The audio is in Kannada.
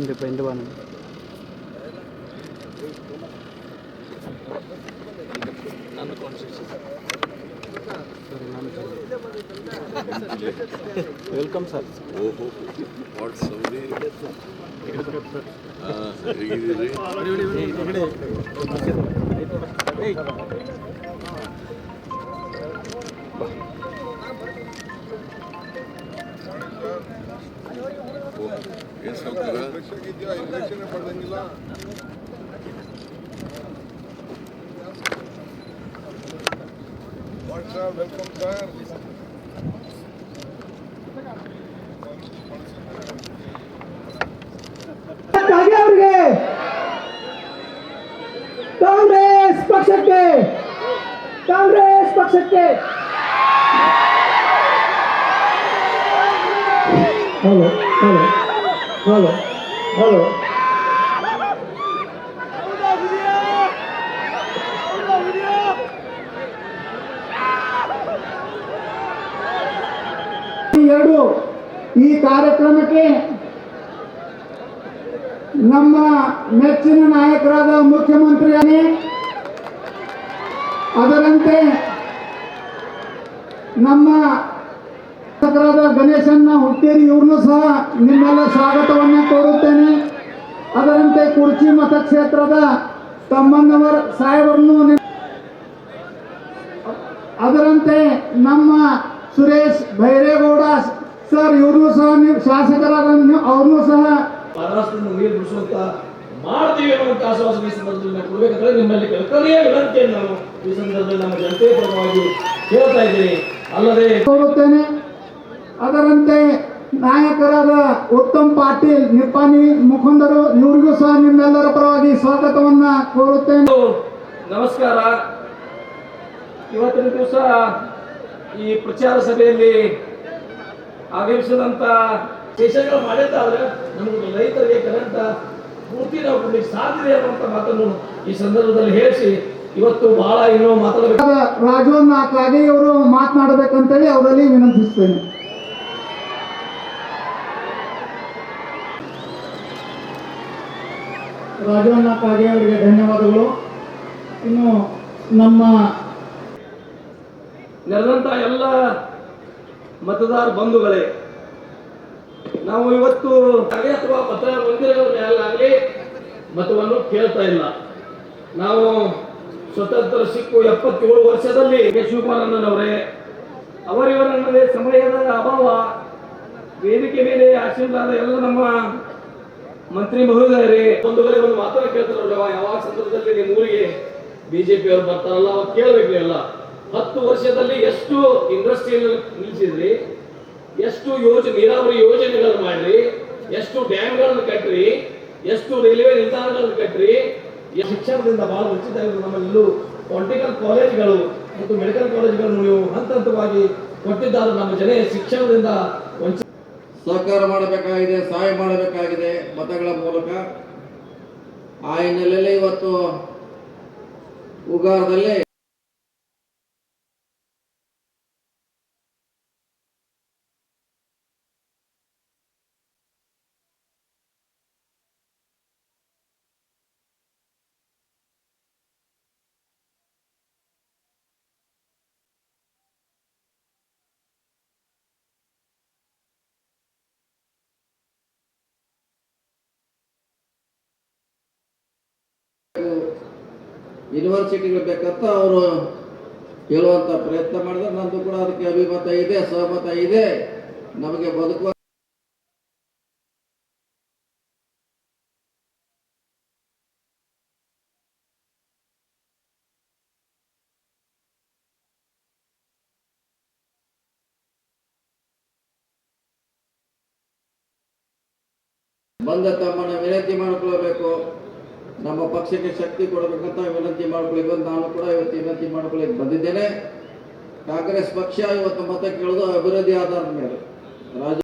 ಹಿಂದೆ ಹಿಂದೆ ಬಾ ನಾನು. ಸರಿ, ನಾನು ವೆಲ್ಕಮ್ ಸರ್ ಓಹೋ ವಾಟ್ ಸೌದಿ ಹೇಗಿದ್ದೀರಿ ಏನು ಸೌಕರ್ಯ ವೆಲ್ಕಮ್ ಸರ್ ಖಾಗೆ ಅವರಿಗೆ ಕಾಂಗ್ರೆಸ್ ಪಕ್ಷಕ್ಕೆ ಕಾಂಗ್ರೆಸ್ ಪಕ್ಷಕ್ಕೆ ಹಲೋ ಹಲೋ ಹಲೋ ಹಲೋ ಎರಡು ಈ ಕಾರ್ಯಕ್ರಮಕ್ಕೆ ನಮ್ಮ ಮೆಚ್ಚಿನ ನಾಯಕರಾದ ಮುಖ್ಯಮಂತ್ರಿಯಾಗಿ ಅದರಂತೆ ನಮ್ಮ ಗಣೇಶನ್ನ ಹುಟ್ಟೇರಿ ಇವ್ರನ್ನೂ ಸಹ ನಿಮ್ಮೆಲ್ಲ ಸ್ವಾಗತವನ್ನು ಕೋರುತ್ತೇನೆ. ಅದರಂತೆ ಕುರ್ಚಿ ಮತಕ್ಷೇತ್ರದ ತಮ್ಮಣ್ಣವರ ಸಾಹೇಬರನ್ನು ಅದರಂತೆ ನಮ್ಮ ಸುರೇಶ್ ಭೈರೇಗೌಡ ಸರ್ ಇವ್ರನ್ನೂ ಸಹ ನೀವು ಶಾಸಕರಾದ ಅವ್ರನ್ನೂ ಸಹ ಮಾಡ್ತೀವಿ ಅನ್ನುವಂತ ಆಶ್ವಾಸನೆ ಈ ಸಂದರ್ಭದಲ್ಲಿ ಕೊಡಬೇಕಂದ್ರೆ ನಿಮ್ಮಲ್ಲಿ ಕಲ್ಕನೆಯ ವಿನಂತಿಯನ್ನು ನಾನು ಈ ಸಂದರ್ಭದಲ್ಲಿ ನಮ್ಮ ಜನತೆ ಪರವಾಗಿ ಕೇಳ್ತಾ ಇದ್ದೀನಿ. ಅಲ್ಲದೆ ಕೋರುತ್ತೇನೆ. ಅದರಂತೆ ನಾಯಕರಾದ ಉತ್ತಮ್ ಪಾಟೀಲ್ ನಿಪ್ಪಾಣಿ ಮುಖಂಡರು ಇವರಿಗೂ ಸಹ ನಿಮ್ಮೆಲ್ಲರ ಪರವಾಗಿ ಸ್ವಾಗತವನ್ನ ಕೋರುತ್ತೇನೆ. ನಮಸ್ಕಾರ. ಇವತ್ತಿನ ದಿವಸ ಈ ಪ್ರಚಾರ ಸಭೆಯಲ್ಲಿ ಆಗಮಿಸಿದಂತ ವಿಷಯಗಳು ಮಾಡಿದ್ದಾದ್ರೆ ನಮಗೆ ರೈತರಿಗೆ ಕರೆಂತ ಪೂರ್ತಿ ನಾವು ಕೊಡ್ಲಿಕ್ಕೆ ಸಾಧ್ಯತೆ ಅನ್ನುವಂಥ ಮಾತನ್ನು ಈ ಸಂದರ್ಭದಲ್ಲಿ ಹೇಳಿಸಿ ಇವತ್ತು ಬಹಳ ಇನ್ನೂ ಮಾತಾಡಬೇಕು. ರಾಜವನ್ನ ಕಾಗೆಯವರು ಮಾತನಾಡಬೇಕಂತೇಳಿ ಅವರಲ್ಲಿ ವಿನಂತಿಸ್ತೇನೆ ರಾಜವನ್ನ ಕಾಗೆ ಅವರಿಗೆ ಧನ್ಯವಾದಗಳು. ಇನ್ನು ನಮ್ಮ ನೆರೆದಂತ ಎಲ್ಲ ಮತದಾರ ಬಂಧುಗಳೇ, ನಾವು ಇವತ್ತು ಅಥವಾ ಮತ ಮಂದಿರಗಳ ಮೇಲಾಗಲಿ ಮತವನ್ನು ಕೇಳ್ತಾ ಇಲ್ಲ. ನಾವು ಸ್ವತಂತ್ರ ಸಿಕ್ಕು ಎಪ್ಪತ್ತೇಳು ವರ್ಷದಲ್ಲಿ ಕೆ. ಶಿವಕುಮಾರಣ್ಣನವರೇ ಅವರಿವರನ್ನದೇ ಸಮಯದ ಅಭಾವ, ವೇದಿಕೆ ಮೇಲೆ ಆಶೀರ್ವಾದ ಎಲ್ಲ ನಮ್ಮ ಮಂತ್ರಿ ಮಹೋದಯರೇ ಬಂಧುಗಳಿಗೆ ಒಂದು ಮಾತನ್ನ ಕೇಳ್ತಾರಲ್ಲ ಯಾವಾಗ ಸಂದರ್ಭದಲ್ಲಿ ನಿಮ್ಮ ಊರಿಗೆ ಬಿಜೆಪಿ ಅವರು ಬರ್ತಾರಲ್ಲ, ಅವಾಗ ಕೇಳಬೇಕು ಎಲ್ಲ. ಹತ್ತು ವರ್ಷದಲ್ಲಿ ಎಷ್ಟು ಇಂಡಸ್ಟ್ರಿಯಲ್ ನಿಲ್ಲಿಸಿದ್ರಿ ಎಷ್ಟು ಯೋಜನೆ, ನೀರಾವರಿ ಯೋಜನೆಗಳನ್ನು ಮಾಡ್ರಿ? ಎಷ್ಟು ಡ್ಯಾಮ್ಗಳನ್ನು ಕಟ್ಟ್ರಿ ಎಷ್ಟು ರೈಲ್ವೆ ನಿಲ್ದಾಣಗಳನ್ನು ಕಟ್ಟ್ರಿ ಶಿಕ್ಷಣದಿಂದ ಬಹಳ ವಂಚಿತ ನಮ್ಮಲ್ಲೂ ಪೊಲಿಟಿಕಲ್ ಕಾಲೇಜ್ಗಳು ಮತ್ತು ಮೆಡಿಕಲ್ ಕಾಲೇಜ್ಗಳನ್ನು ನೀವು ಹಂತ ಹಂತವಾಗಿ ಕೊಟ್ಟಿದ್ದಾರೆ ನಮ್ಮ ಜನ ಶಿಕ್ಷಣದಿಂದ ವಂಚಿತ ಸಹಕಾರ ಮಾಡಬೇಕಾಗಿದೆ ಸಹಾಯ ಮಾಡಬೇಕಾಗಿದೆ ಮತಗಳ ಮೂಲಕ. ಆ ಹಿನ್ನೆಲೆಯಲ್ಲಿ ಇವತ್ತು ಉಗಾರದಲ್ಲಿ ಯೂನಿವರ್ಸಿಟಿಗಳು ಬೇಕಂತ ಅವರು ಹೇಳುವಂತ ಪ್ರಯತ್ನ ಮಾಡಿದ್ರೆ ನಂದು ಕೂಡ ಅದಕ್ಕೆ ಅಭಿಮತ ಇದೆ, ಸಹಮತ ಇದೆ. ನಮಗೆ ಬದುಕುವ ಬಂದ ತಮ್ಮನ್ನು ವಿನಂತಿ ಮಾಡಿಕೊಳ್ಳಬೇಕು. ನಮ್ಮ ಪಕ್ಷಕ್ಕೆ ಶಕ್ತಿ ಕೊಡಬೇಕಂತ ವಿನಂತಿ ಮಾಡ್ಕೊಳ್ಳಿ. ಬಂದು ನಾನು ಕೂಡ ಇವತ್ತು ವಿನಂತಿ ಮಾಡ್ಕೊಳ್ಳಿ ಬಂದಿದ್ದೇನೆ. ಕಾಂಗ್ರೆಸ್ ಪಕ್ಷ ಇವತ್ತು ಮತ ಕೇಳೋದು ಅಭಿವೃದ್ಧಿ ಆಧಾರದ ಮೇಲೆ. ರಾಜ